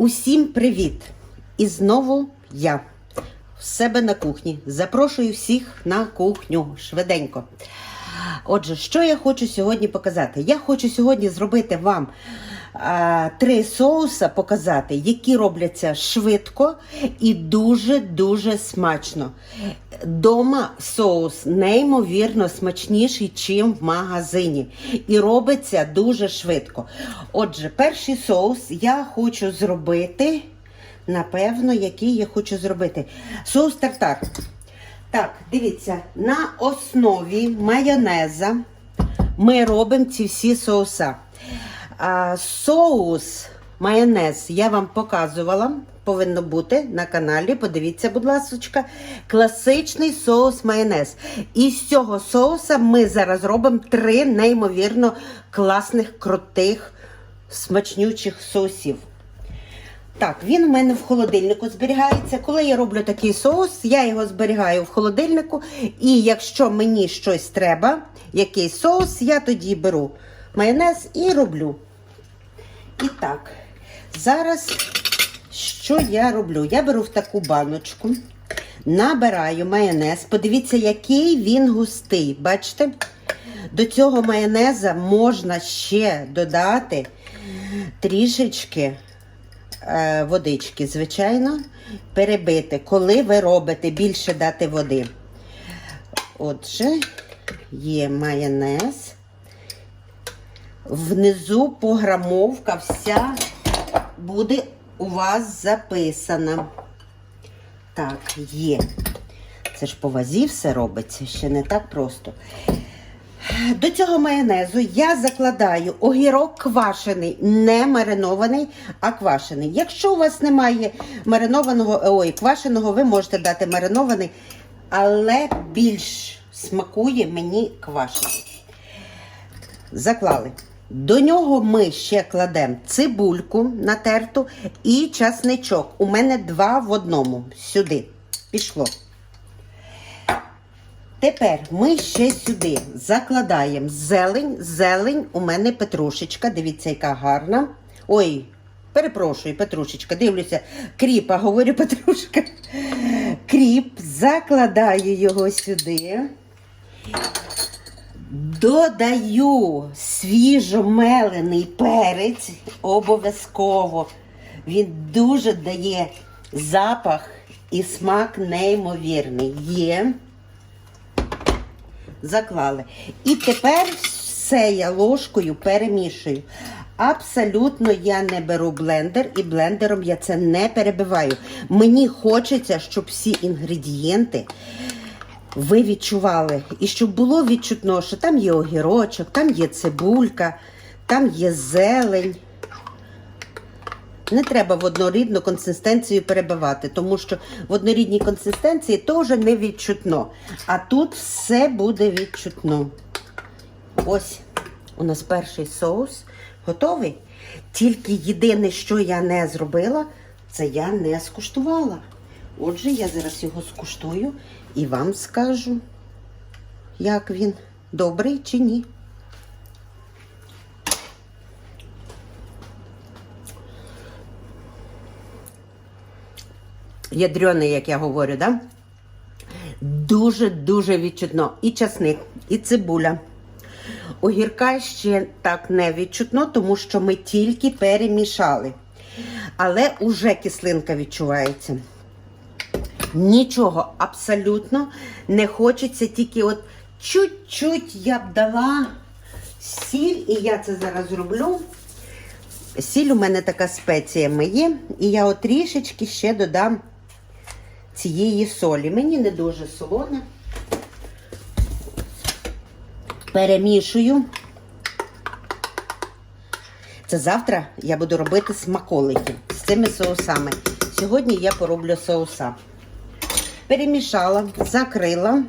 Усім привіт! І знову я в себе на кухні. Запрошую всіх на кухню швиденько. Отже, що я хочу сьогодні показати? Я хочу сьогодні зробити вам три соуса, показати, які робляться швидко і дуже-дуже смачно. Дома соус неймовірно смачніший, ніж в магазині. І робиться дуже швидко. Отже, перший соус я хочу зробити. Напевно, який я хочу зробити. Соус тартар. Так, дивіться, на основі майонеза ми робимо ці всі соуса. Соус майонез я вам показувала. Повинно бути на каналі. Подивіться, будь ласка, класичний соус майонез. І з цього соуса ми зараз робимо три неймовірно класних, крутих, смачнючих соусів. Так, він у мене в холодильнику зберігається. Коли я роблю такий соус, я його зберігаю в холодильнику. І якщо мені щось треба, якийсь соус, я тоді беру майонез і роблю. І так, зараз що я роблю? Я беру в таку баночку, набираю майонез. Подивіться, який він густий. Бачите? До цього майонеза можна ще додати трішечки е, водички, звичайно, перебити, коли ви робите більше дати води. Отже, є майонез. Внизу пограмовка вся буде у вас записана. Так, є. Це ж по вазі все робиться, ще не так просто. До цього майонезу я закладаю огірок квашений, не маринований, а квашений. Якщо у вас немає маринованого, ой, квашеного, ви можете дати маринований, але більш смакує мені квашений. Заклали. До нього ми ще кладемо цибульку натерту і часничок. У мене два в одному. Сюди. Пішло. Тепер ми ще сюди закладаємо зелень. Зелень у мене петрушечка. Дивіться, яка гарна. Ой, перепрошую, петрушечка. Дивлюся, кріпа, говорю петрушка. Кріп, закладаю його сюди. Додаю свіжомелений перець обов'язково. Він дуже дає запах і смак неймовірний. Є. Заклали. І тепер все я ложкою перемішую. Абсолютно я не беру блендер і блендером я це не перебиваю. Мені хочеться, щоб всі інгредієнти ви відчували. І щоб було відчутно, що там є огірочок, там є цибулька, там є зелень. Не треба в однорідну консистенцію перебивати, тому що в однорідній консистенції теж не відчутно. А тут все буде відчутно. Ось у нас перший соус готовий. Тільки єдине, що я не зробила, це я не скуштувала. Отже, я зараз його скуштую і вам скажу, як він добрий чи ні. Ядрений, як я говорю, да? Дуже-дуже відчутно. І часник, і цибуля. Огірка ще так не відчутно, тому що ми тільки перемішали. Але уже кислинка відчувається. Нічого абсолютно не хочеться, тільки от чуть-чуть я б дала сіль, і я це зараз зроблю. Сіль у мене така спеціями є, і я от трішечки ще додам цієї солі. Мені не дуже солоне. Перемішую. Це завтра я буду робити смаколики з цими соусами. Сьогодні я пороблю соуса. Перемішала, закрила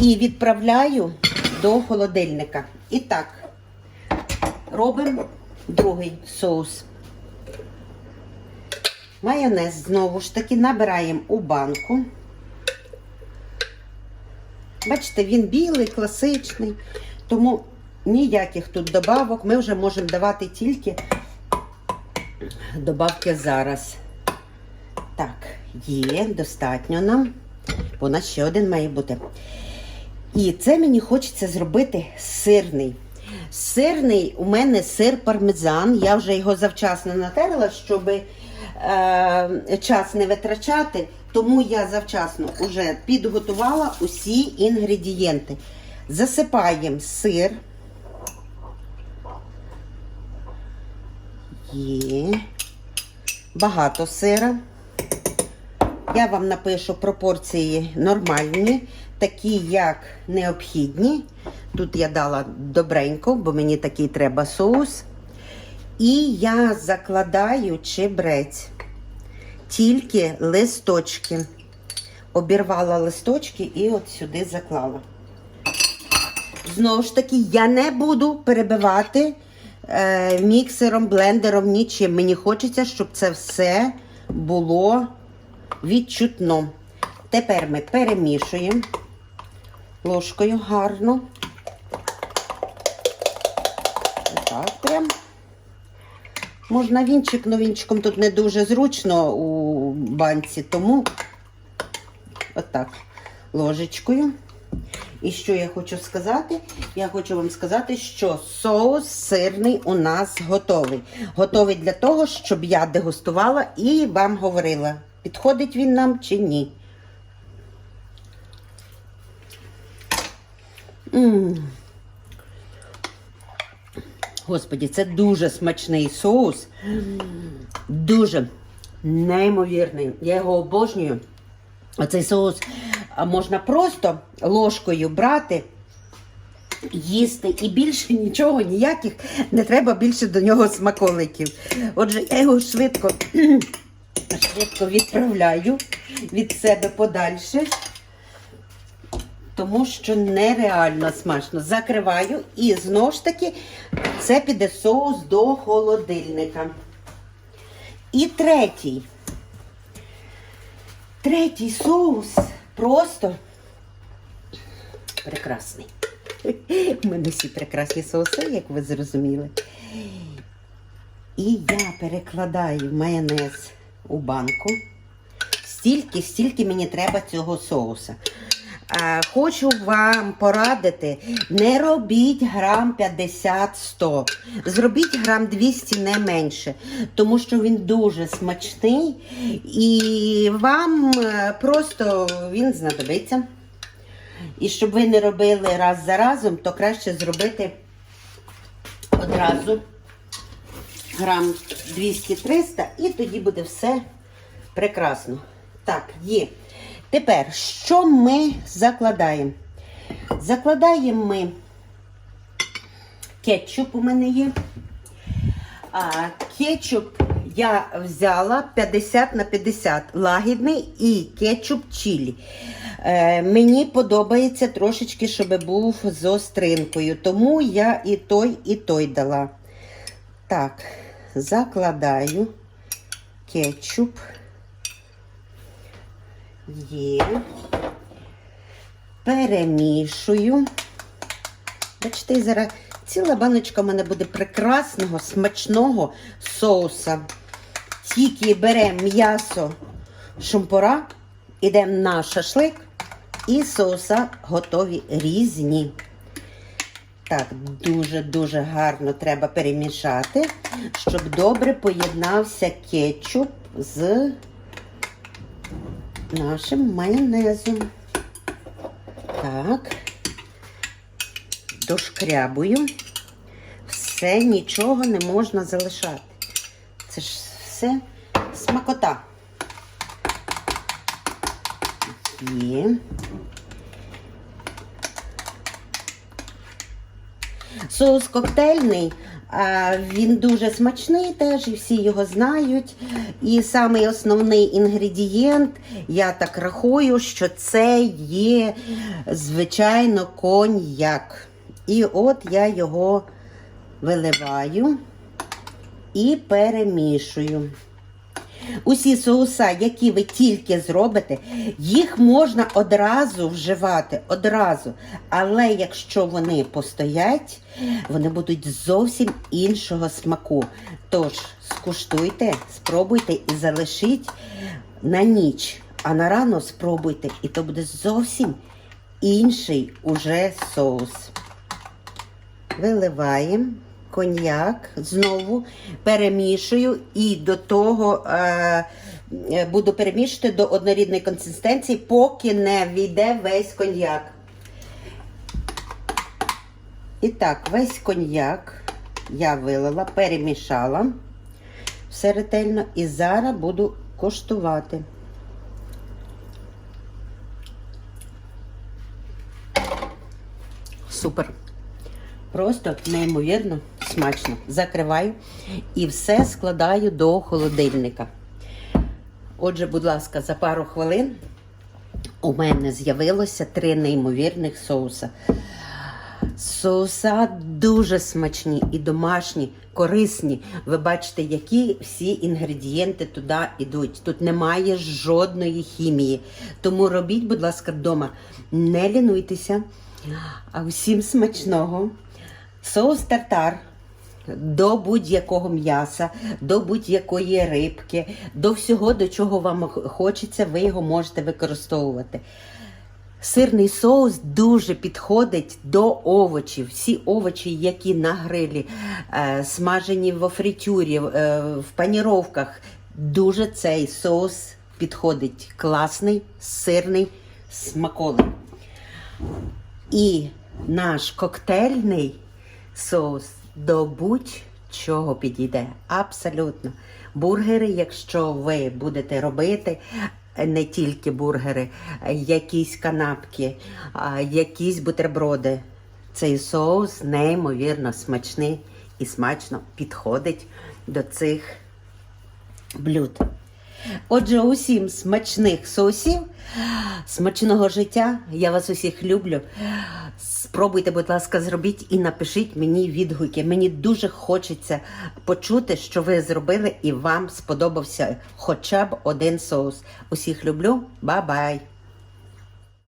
і відправляю до холодильника. І так, робимо другий соус. Майонез знову ж таки набираємо у банку. Бачите, він білий, класичний, тому ніяких тут добавок ми вже можемо давати тільки добавки зараз. Так, є, достатньо нам. Бо у нас ще один має бути. І це мені хочеться зробити сирний. Сирний у мене сир пармезан. Я вже його завчасно натерла, щоб е, час не витрачати. Тому я завчасно вже підготувала усі інгредієнти. Засипаємо сир. Є. Багато сира. Я вам напишу пропорції нормальні, такі як необхідні. Тут я дала добренько, бо мені такий треба соус. І я закладаю чебрець. Тільки листочки. Обірвала листочки і от сюди заклала. Знову ж таки, я не буду перебивати е, міксером, блендером, нічим. Мені хочеться, щоб це все було відчутно. Тепер ми перемішуємо ложкою гарно. Отак прям. Можна вінчик, але вінчиком тут не дуже зручно у банці, тому отак ложечкою. І що я хочу сказати? Я хочу вам сказати, що соус сирний у нас готовий. Готовий для того, щоб я дегустувала і вам говорила, підходить він нам чи ні. М. Господі, це дуже смачний соус. Дуже неймовірний. Я його обожнюю. Оцей соус можна просто ложкою брати, їсти і більше нічого, ніяких не треба більше до нього смаколиків. Отже, я його швидко, швидко відправляю від себе подальше, тому що нереально смачно. Закриваю і знову ж таки це піде соус до холодильника. І третій. Третій соус просто прекрасний. У мене всі прекрасні соуси, як ви зрозуміли. І я перекладаю майонез у банку. Стільки, стільки мені треба цього соуса. Хочу вам порадити, не робіть грам 50-100. Зробіть грам 200 не менше, тому що він дуже смачний і вам е, просто він знадобиться. І щоб ви не робили раз за разом, то краще зробити одразу грам 200-300 і тоді буде все прекрасно. Так, є. Тепер, що ми закладаємо? Закладаємо ми кетчуп у мене є. А, кетчуп я взяла 50 на 50 лагідний і кетчуп чилі. Е, мені подобається трошечки, щоб був з остринкою, тому я і той, і той дала. Так, закладаю кетчуп. Є. Перемішую. Бачите, зараз ціла баночка в мене буде прекрасного, смачного соуса. Тільки беремо м'ясо шумпура, йдемо на шашлик, і соуса готові різні. Так, дуже-дуже гарно треба перемішати, щоб добре поєднався кетчуп з нашим майонезом. Так, дошкрябую. Все, нічого не можна залишати. Це ж все смакота. Є. Соус коктейльний, він дуже смачний теж, і всі його знають. І самий основний інгредієнт, я так рахую, що це є, звичайно, коньяк. І от я його виливаю і перемішую. Усі соуса, які ви тільки зробите, їх можна одразу вживати, одразу. Але якщо вони постоять, вони будуть зовсім іншого смаку. Тож, скуштуйте, спробуйте і залишіть на ніч. А на рано спробуйте, і то буде зовсім інший уже соус. Виливаємо коньяк знову, перемішую і до того е, е, буду перемішувати до однорідної консистенції, поки не війде весь коньяк. І так, весь коньяк я вилила, перемішала все ретельно і зараз буду коштувати. Супер. Просто неймовірно смачно. Закриваю і все складаю до холодильника. Отже, будь ласка, за пару хвилин у мене з'явилося три неймовірних соуса. Соуса дуже смачні і домашні, корисні. Ви бачите, які всі інгредієнти туди йдуть. Тут немає жодної хімії. Тому робіть, будь ласка, вдома. Не лінуйтеся. А всім смачного. Соус тартар до будь-якого м'яса, до будь-якої рибки, до всього, до чого вам хочеться, ви його можете використовувати. Сирний соус дуже підходить до овочів. Всі овочі, які на грилі, е, смажені в фритюрі, е, в паніровках, дуже цей соус підходить. Класний, сирний, смаколий. І наш коктейльний соус до будь-чого підійде. Абсолютно. Бургери, якщо ви будете робити, не тільки бургери, якісь канапки, якісь бутерброди. Цей соус неймовірно смачний і смачно підходить до цих блюд. Отже, усім смачних соусів, смачного життя. Я вас усіх люблю. Спробуйте, будь ласка, зробіть і напишіть мені відгуки. Мені дуже хочеться почути, що ви зробили і вам сподобався хоча б один соус. Усіх люблю, Ба-бай!